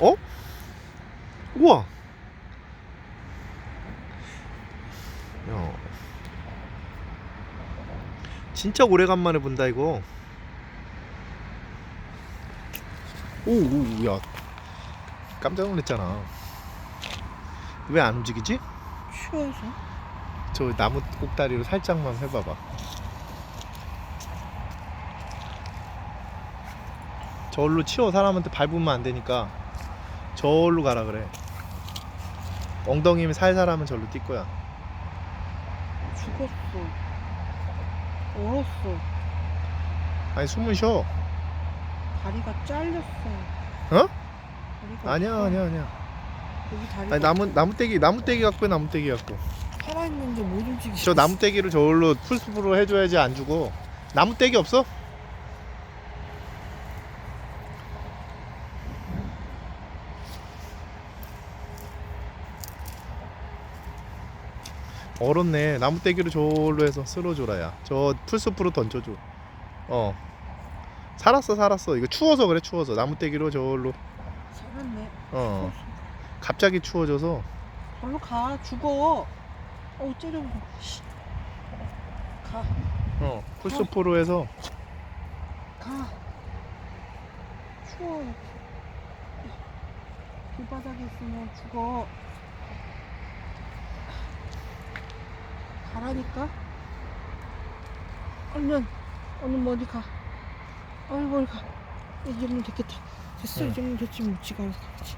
어? 우와. 야. 진짜 오래간만에 본다 이거. 오, 오, 야. 깜짝 놀랐잖아. 왜 안 움직이지? 추워서 저 나무 꼭다리로 살짝만 해봐봐. 저울로 치워 사람한테 밟으면 안 되니까 저울로 가라 그래. 엉덩이면 살살 하면 절로 뛸 거야. 죽었어 얼었어 아니 숨을 쉬어. 다리가 잘렸어 어? 다리가 아니야 없어. 아니야 아니야. 여기 다리가 아니 나무 나무떼기 나무떼기 갖고 해, 나무떼기 갖고. 살아있는데 못 움직이겠어 저 나무떼기를 저울로 풀숲으로 해줘야지 안 주고. 나무떼기 없어? 얼었네. 나무 떼기로 저울로 해서 쓸어줘라야. 저 풀숲으로 던져줘. 어. 살았어 살았어. 이거 추워서 그래 추워서. 나무 떼기로 저울로. 살았네 어. 갑자기 추워져서. 절로 가 죽어 어우 째려 씨. 가 어. 풀숲으로 해서. 가. 추워. 길바닥에 있으면 죽어. 가라니까. 얼른, 얼른 어디 가. 얼른 어디 가. 이 정도면 됐겠다. 됐어, 응. 이 정도면 됐지, 뭐, 지가 알아서 가겠지.